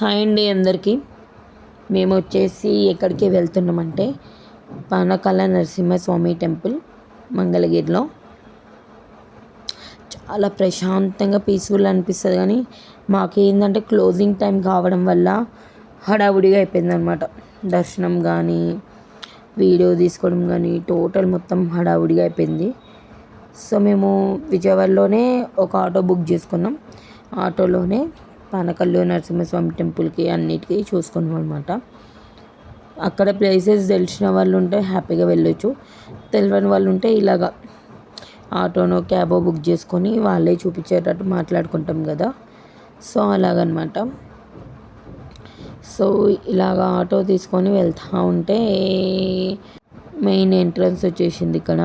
Hi అండి అందరికీ. మేము వచ్చేసి ఎక్కడికి వెళ్తున్నామంటే పానకాల నరసింహస్వామి టెంపుల్ మంగళగిరిలో. చాలా ప్రశాంతంగా పీస్ఫుల్ అనిపిస్తుంది కానీ మాకు ఏంటంటే క్లోజింగ్ టైం కావడం వల్ల హడావుడిగా అయిపోయిందనమాట దర్శనం కానీ వీడియో తీసుకోవడం కానీ టోటల్ మొత్తం హడావుడిగా అయిపోయింది. సో మేము విజయవాడలోనే ఒక ఆటో బుక్ చేసుకున్నాం. ఆటోలోనే పానకల్లు నరసింహస్వామి టెంపుల్కి అన్నిటికీ చూసుకున్నాం అనమాట అక్కడ ప్లేసెస్ తెలిసిన వాళ్ళు ఉంటే హ్యాపీగా వెళ్ళొచ్చు. తెలియని వాళ్ళు ఉంటే ఇలాగా ఆటోనో క్యాబో బుక్ చేసుకొని వాళ్ళే చూపించేటట్టు మాట్లాడుకుంటాం కదా. సో అలాగనమాట. సో ఇలాగ ఆటో తీసుకొని వెళ్తూ ఉంటే మెయిన్ ఎంట్రన్స్ వచ్చేసింది ఇక్కడ.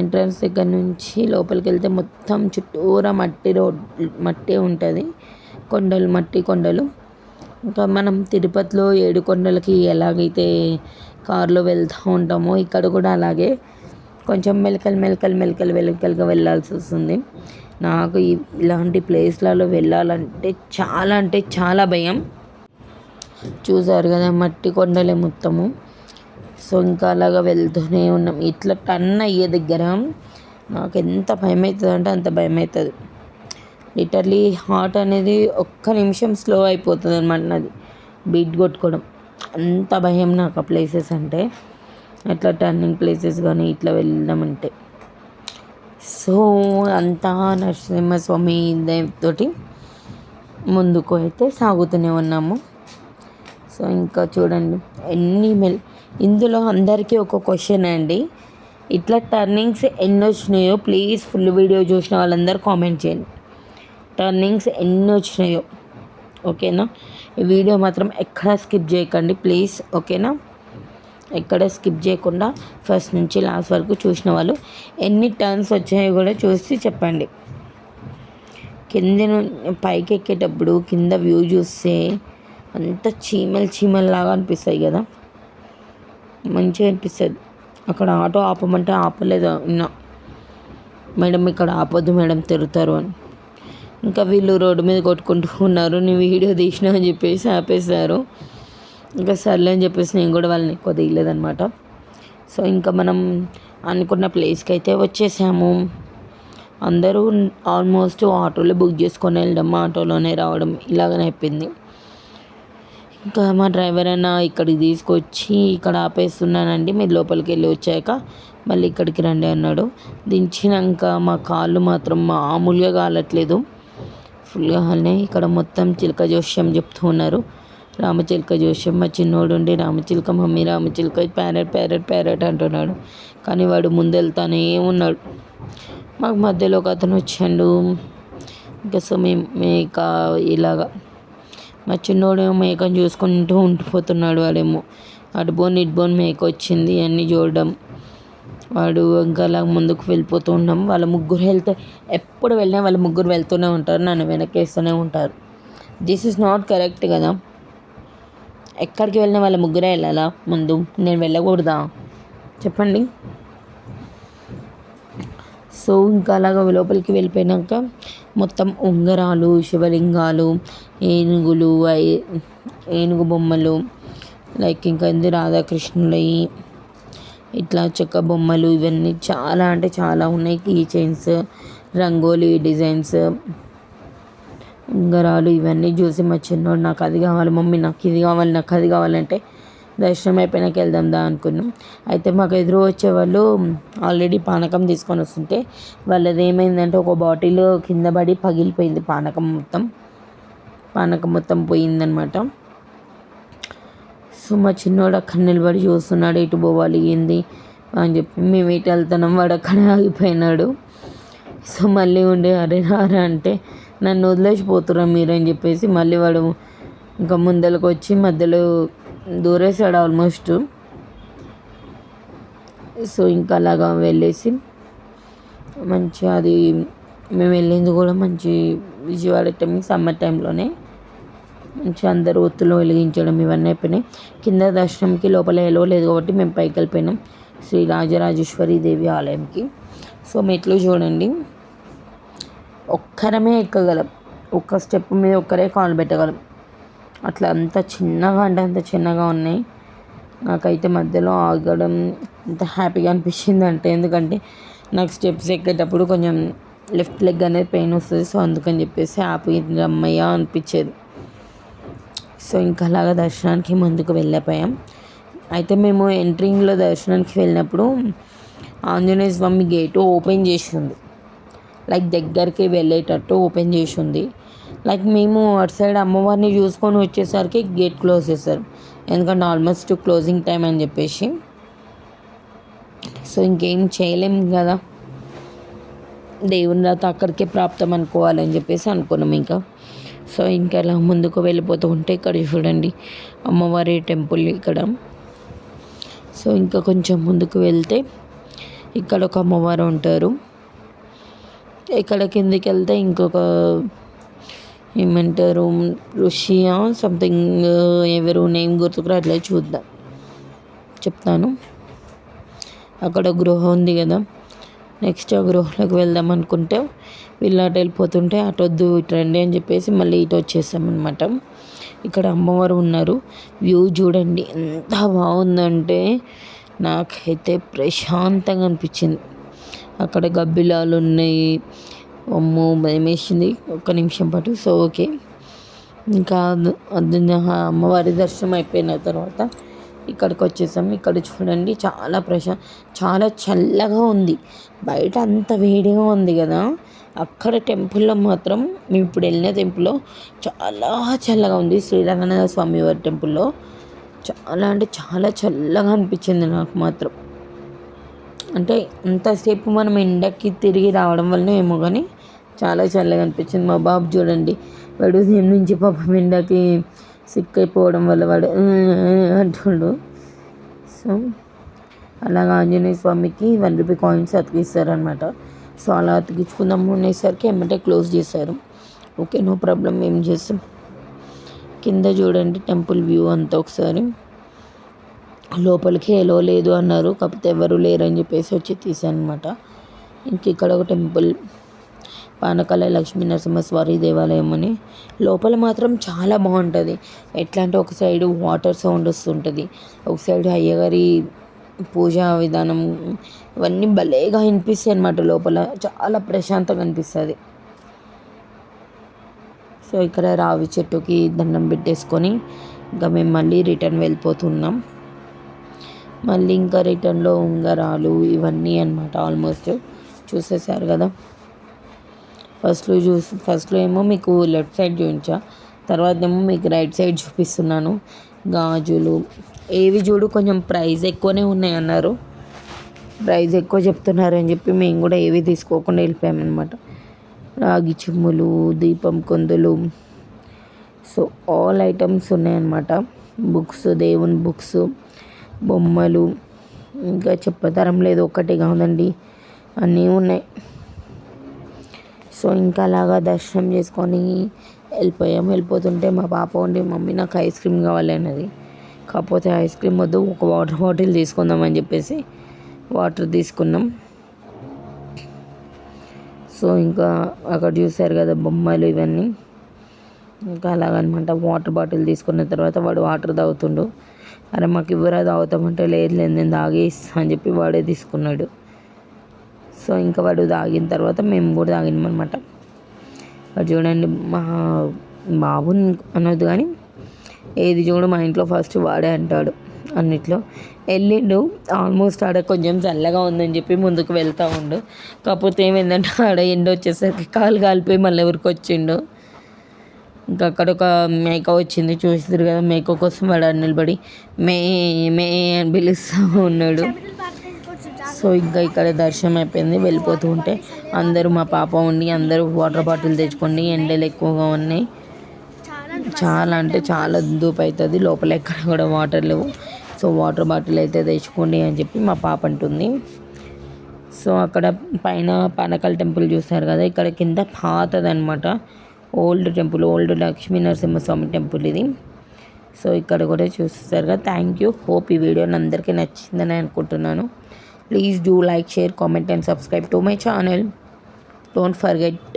ఎంట్రన్స్ దగ్గర నుంచి లోపలికి వెళ్తే మొత్తం చుట్టూరా మట్టి రోడ్ మట్టి ఉంటుంది. కొండలు మట్టి కొండలు. ఇంకా మనం తిరుపతిలో ఏడు కొండలకి ఎలాగైతే కారులో వెళ్తూ ఉంటామో ఇక్కడ కూడా అలాగే కొంచెం మెలకలు మెలకలు మెలకలు మెలకలుగా వెళ్ళాల్సి వస్తుంది. నాకు ఇలాంటి ప్లేస్లలో వెళ్ళాలంటే చాలా అంటే చాలా భయం. చూసారు కదా మట్టి కొండలే మొత్తము. సో ఇంకా అలాగా వెళ్తూనే ఉన్నాం. ఇట్లా టన్ అయ్యే దగ్గర నాకు ఎంత భయం అవుతుంది అంటే అంత భయం అవుతుంది లిటర్లీ హార్ట్ అనేది ఒక్క నిమిషం స్లో అయిపోతుంది అనమాట నాది. బీట్ కొట్టుకోవడం. అంత భయం నాకు ఆ ప్లేసెస్ అంటే. అట్లా టర్నింగ్ ప్లేసెస్ కానీ ఇట్లా వెళ్ళామంటే సో అంతా నరసింహస్వామి తోటి ముందుకు అయితే సాగుతూనే ఉన్నాము. సో ఇంకా చూడండి. ఎన్ని మెల్ ఇందులో అందరికీ ఒక క్వశ్చన్ అండి. ఇట్లా టర్నింగ్స్ ఎన్ని వచ్చినాయో ప్లీజ్ ఫుల్ వీడియో చూసిన వాళ్ళందరూ కామెంట్ చేయండి. టర్నింగ్స్ ఎన్ని వచ్చినాయో. ఓకేనా? ఈ వీడియో మాత్రం ఎక్కడ స్కిప్ చేయకండి ప్లీజ్. ఓకేనా? ఎక్కడ స్కిప్ చేయకుండా ఫస్ట్ నుంచి లాస్ట్ వరకు చూసిన వాళ్ళు ఎన్ని టర్న్స్ వచ్చాయో కూడా చూసి చెప్పండి. కింద పైకి ఎక్కేటప్పుడు కింద వ్యూ చూస్తే అంత చీమలు చీమల్లాగా అనిపిస్తాయి కదా. మంచిగా అనిపిస్తుంది. అక్కడ ఆటో ఆపమంటే ఆపలేదు. ఉన్నా మేడం ఇక్కడ ఆపొద్దు మేడం తిరుగుతారు అని. ఇంకా వీళ్ళు రోడ్డు మీద కొట్టుకుంటూ ఉన్నారు. నీ వీడియో తీసినా అని చెప్పేసి ఆపేశారు. ఇంకా సర్లే అని చెప్పేసి నేను కూడా వాళ్ళని ఎక్కువ తీయలేదనమాట సో ఇంకా మనం అనుకున్న ప్లేస్కి అయితే వచ్చేసాము. అందరూ ఆల్మోస్ట్ ఆటోలో బుక్ చేసుకొని వెళ్ళడం ఆటోలోనే రావడం ఇలాగనే అయిపోయింది. ఇంకా మా డ్రైవర్ అన్న ఇక్కడికి తీసుకొచ్చి ఇక్కడ ఆపేస్తున్నానండి. మీరు లోపలికి వెళ్ళి వచ్చాక మళ్ళీ ఇక్కడికి రండి అన్నాడు. దించినాక మా కాళ్ళు మాత్రం మామూలుగా కాలట్లేదు. ఫుల్గా హాల్నే ఇక్కడ మొత్తం చిలక జోష్యం చెప్తూ ఉన్నారు. రామచిలక జోష్యం మా చిన్నోడు ఉండి రామచిలక మమ్మీ రామచిలక ప్యారెట్ ప్యారెట్ ప్యారెట్ అంటున్నాడు. కానీ వాడు ముందెళ్తానే ఉన్నాడు. మాకు మధ్యలో ఒక అతను వచ్చాడు. ఇంకా సో మేము మేక ఇలాగా. మా చిన్నోడు మేకను చూసుకుంటూ ఉండిపోతున్నాడు వాడేమో. అటు బోన్ ఇటు బోన్ మేక వచ్చింది అన్నీ చూడడం వాడు ఇంకా అలా ముందుకు వెళ్ళిపోతూ ఉన్నాం. వాళ్ళ ముగ్గురు వెళ్తే ఎప్పుడు వెళ్ళినా వాళ్ళ ముగ్గురు వెళ్తూనే ఉంటారు నన్ను వెనకేస్తూనే ఉంటారు. దిస్ ఇస్ నాట్ కరెక్ట్ కదా. ఎక్కడికి వెళ్ళినా వాళ్ళ ముగ్గురే వెళ్ళాలా? ముందు నేను వెళ్ళకూడదా? చెప్పండి. సో ఇంకా అలాగ లోపలికి వెళ్ళిపోయినాక మొత్తం ఉంగరాలు శివలింగాలు ఏనుగులు ఏనుగు బొమ్మలు లైక్ ఇంకా రాధాకృష్ణులవి ఇట్లా చెక్క బొమ్మలు ఇవన్నీ చాలా అంటే చాలా ఉన్నాయి. కీ చైన్స్ రంగోలీ డిజైన్స్ ఉంగరాలు ఇవన్నీ చూసి మా చిన్నోడు నాకు అది కావాలి మమ్మీ నాకు ఇది కావాలి నాకు అది కావాలంటే దర్శనం అయిపోయినాక వెళ్దాం దా అనుకున్నాం. అయితే మాకు ఎదురు వచ్చేవాళ్ళు ఆల్రెడీ పానకం తీసుకొని వస్తుంటే వాళ్ళది ఏమైందంటే ఒక బాటిల్ కింద పడి పగిలిపోయింది పానకం మొత్తం. పానకం మొత్తం పోయిందనమాట సో మా చిన్నోడు అక్కడ నిలబడి చూస్తున్నాడు ఎటు పోవాలి ఏంది? అని చెప్పి మేము ఇటు వెళ్తున్నాం వాడు అక్కడే ఆగిపోయినాడు. సో మళ్ళీ ఉండే అరే రారా అంటే నన్ను వదిలేసిపోతురా మీరు అని చెప్పేసి మళ్ళీ వాడు ఇంకా ముందలకు వచ్చి మధ్యలో దూరేశాడు ఆల్మోస్ట్. సో ఇంకా అలాగా వెళ్ళేసి మంచి అది మేము వెళ్ళింది కూడా మంచి విజయవాడ టైం సమ్మర్ టైంలోనే. మంచి అందరూ ఒత్తులు వెలిగించడం ఇవన్నీ అయిపోయినాయి. కింద దర్శనంకి లోపల ఎలో లేదు కాబట్టి మేము పైకి వెళ్ళిపోయినాం. శ్రీ రాజరాజేశ్వరి దేవి ఆలయంకి. సో మెట్లు చూడండి. ఒక్కరమే ఎక్కగలం. ఒక్క స్టెప్ మీద ఒక్కరే కాలు పెట్టగలం. అట్లా అంత చిన్నగా అంటే అంత చిన్నగా ఉన్నాయి. నాకైతే మధ్యలో ఆగడం అంత హ్యాపీగా అనిపించింది అంటే ఎందుకంటే నాకు స్టెప్స్ ఎక్కేటప్పుడు కొంచెం లెఫ్ట్ లెగ్ అనేది పెయిన్ వస్తుంది. సో అందుకని చెప్పేసి హ్యాపీ రమ్మయ్య అనిపించేది. సో ఇంకా అలాగా దర్శనానికి ముందుకు వెళ్ళిపోయాం. అయితే మేము ఎంట్రింగ్లో దర్శనానికి వెళ్ళినప్పుడు ఆంజనేయ స్వామి గేటు ఓపెన్ చేసి ఉంది. లైక్ దగ్గరికి వెళ్ళేటట్టు ఓపెన్ చేసి ఉంది. లైక్ మేము అటు సైడ్ అమ్మవారిని చూసుకొని వచ్చేసరికి గేట్ క్లోజ్ చేశారు. ఎందుకంటే ఆల్మోస్ట్ క్లోజింగ్ టైం అని చెప్పేసి. సో ఇంకేం చేయలేం కదా. దేవుని రాత అక్కడికే ప్రాప్తం అనుకోవాలని చెప్పేసి అనుకున్నాం ఇంకా. సో ఇంకా అలా ముందుకు వెళ్ళిపోతూ ఉంటే ఇక్కడ చూడండి అమ్మవారి టెంపుల్ ఇక్కడ. సో ఇంకా కొంచెం ముందుకు వెళ్తే ఇక్కడ ఒక అమ్మవారు ఉంటారు. ఇక్కడ కిందికి వెళ్తే ఇంకొక ఏమంటారు ఋషియా సంథింగ్ ఎవరు నేమ్ గుర్తుకు అట్లా చూద్దాం. చెప్తాను. అక్కడ గృహ ఉంది కదా. నెక్స్ట్ ఆ గృహలోకి వెళ్దాం అనుకుంటే వీళ్ళు అటు వెళ్ళిపోతుంటే అటు వద్దు ఇటు రండి అని చెప్పేసి మళ్ళీ ఇటు వచ్చేసామన్నమాట. ఇక్కడ అమ్మవారు ఉన్నారు. వ్యూ చూడండి ఎంత బాగుందంటే నాకైతే ప్రశాంతంగా అనిపించింది. అక్కడ గబ్బిలాలు ఉన్నాయి. అమ్మో భయం వేసింది ఒక్క నిమిషం పాటు. So okay. ఇంకా అది అమ్మవారి దర్శనం అయిపోయిన తర్వాత ఇక్కడికి వచ్చేసాం ఇక్కడ చూడండి చాలా ప్రశా చాలా చల్లగా ఉంది. బయట అంత వేడిగా ఉంది కదా. అక్కడ టెంపుల్లో మాత్రం మేము ఇప్పుడు వెళ్ళిన టెంపుల్లో చాలా చల్లగా ఉంది. శ్రీరంగనాథ స్వామి వారి టెంపుల్లో చాలా అంటే చాలా చల్లగా అనిపించింది నాకు మాత్రం. అంటే అంతసేపు మనం ఎండకి తిరిగి రావడం వలన ఏమో కానీ చాలా చల్లగా అనిపించింది. మా బాబు చూడండి వాడు నుంచి పాపం ఎండకి సిక్ అయిపోవడం వల్ల వాడు అంటుండు. సో అలాగా ఆంజనేయ స్వామికి వన్ రూపీ కాయిన్స్ అతికిస్తారనమాట సో అలా అతికించుకుందాము అనేసరికి ఎమ్మటే క్లోజ్ చేశారు. ఓకే నో ప్రాబ్లం ఏం చేస్తాం? కింద చూడండి టెంపుల్ వ్యూ అంతా ఒకసారి. లోపలికి ఎలో లేదు అన్నారు కాకపోతే ఎవరు లేరని చెప్పేసి వచ్చి తీసాను అనమాట ఇంక ఇక్కడ ఒక టెంపుల్ పానకాల లక్ష్మీ నరసింహస్వారి దేవాలయం అని లోపల మాత్రం చాలా బాగుంటుంది. ఎట్లా అంటే ఒక సైడ్ వాటర్ సౌండ్ వస్తుంటుంది. ఒక సైడ్ అయ్యగారి పూజా విధానం ఇవన్నీ భలేగా అనిపిస్తాయి అనమాట లోపల. చాలా ప్రశాంతంగా అనిపిస్తుంది. సో ఇక్కడ రావి చెట్టుకి దండం పెట్టేసుకొని ఇంకా మేము మళ్ళీ రిటర్న్ వెళ్ళిపోతున్నాం. మళ్ళీ ఇంకా రిటర్న్లో ఉంగరాలు ఇవన్నీ అనమాట ఆల్మోస్ట్ చూసేసారు కదా. ఫస్ట్లో చూసి ఫస్ట్లో ఏమో మీకు లెఫ్ట్ సైడ్ చూపించా. తర్వాత ఏమో మీకు రైట్ సైడ్ చూపిస్తున్నాను. గాజులు. ఏవి చూడు కొంచెం ప్రైస్ ఎక్కువనే ఉన్నాయి అన్నారు ప్రైస్ ఎక్కువ చెప్తున్నారు అని చెప్పి మేము కూడా ఏవి తీసుకోకుండా వెళ్ళిపోయామన్నమాట. రాగి చిమ్ములు దీపం కొందులు. సో ఆల్ ఐటమ్స్ ఉన్నాయన్నమాట. బుక్స్ దేవుని బుక్స్ బొమ్మలు. ఇంకా చెప్పతరం లేదు ఒక్కటే కాదండి. అన్నీ ఉన్నాయి. సో ఇంకా అలాగా దర్శనం చేసుకొని వెళ్ళిపోయాం వెళ్ళిపోతుంటే మా పాప ఉండి మమ్మీ నాకు ఐస్ క్రీమ్ కావాలి అన్నది. కాకపోతే ఐస్ క్రీమ్ వద్దు ఒక వాటర్ బాటిల్ తీసుకుందామని చెప్పేసి వాటర్ తీసుకున్నాం. సో ఇంకా అక్కడ చూసారు కదా బొమ్మలు ఇవన్నీ. ఇంకా అలాగనమాట వాటర్ బాటిల్ తీసుకున్న తర్వాత వాడు వాటర్ తాగుతుండు. అరే మాకు ఇవ్వరా తాగుతామంటే లేదు లేదు నేను తాగేస్తా అని చెప్పి వాడే తీసుకున్నాడు. సో ఇంకా వాడు తాగిన తర్వాత మేము కూడా తాగినాం వాడు చూడండి మా బాబు అనొద్దు కానీ ఏది చూడు మా ఇంట్లో ఫస్ట్ వాడే అంటాడు అన్నిట్లో. వెళ్ళిండు ఆల్మోస్ట్ ఆడ కొంచెం చల్లగా ఉందని చెప్పి ముందుకు వెళ్తూ ఉండు. కాకపోతే ఏమైందంటే ఆడ ఎండ వచ్చేసరికి కాలు కాలిపోయి మళ్ళీ ఎవరికి వచ్చిండు. ఇంకా అక్కడ ఒక మేక వచ్చింది చూసిరు కదా మేక కోసం వాడు నిలబడి మే మే అని పిలుస్తూ ఉన్నాడు. సో ఇంకా ఇక్కడ దర్శనం అయిపోయింది. వెళ్ళిపోతూ ఉంటే అందరూ మా పాప ఉండి అందరూ వాటర్ బాటిల్ తెచ్చుకోండి. ఎండలు ఎక్కువగా ఉన్నాయి. చాలా అంటే చాలా దూపు అవుతుంది. లోపల ఎక్కడ కూడా వాటర్ లేవు. సో వాటర్ బాటిల్ అయితే తెచ్చుకోండి అని చెప్పి మా పాప అంటుంది. సో అక్కడ పైన పానకాల టెంపుల్ చూస్తారు కదా ఇక్కడ కింద పాతదనమాట old temple old Lakshmi Narasimhaswamy temple ఇది. సో ఇక్కడ కూడా చూస్తారు కదా. Thank you. హోప్ ఈ వీడియో అందరికీ నచ్చిందని అనుకుంటున్నాను. Please do like, share, comment and subscribe to my channel. Don't forget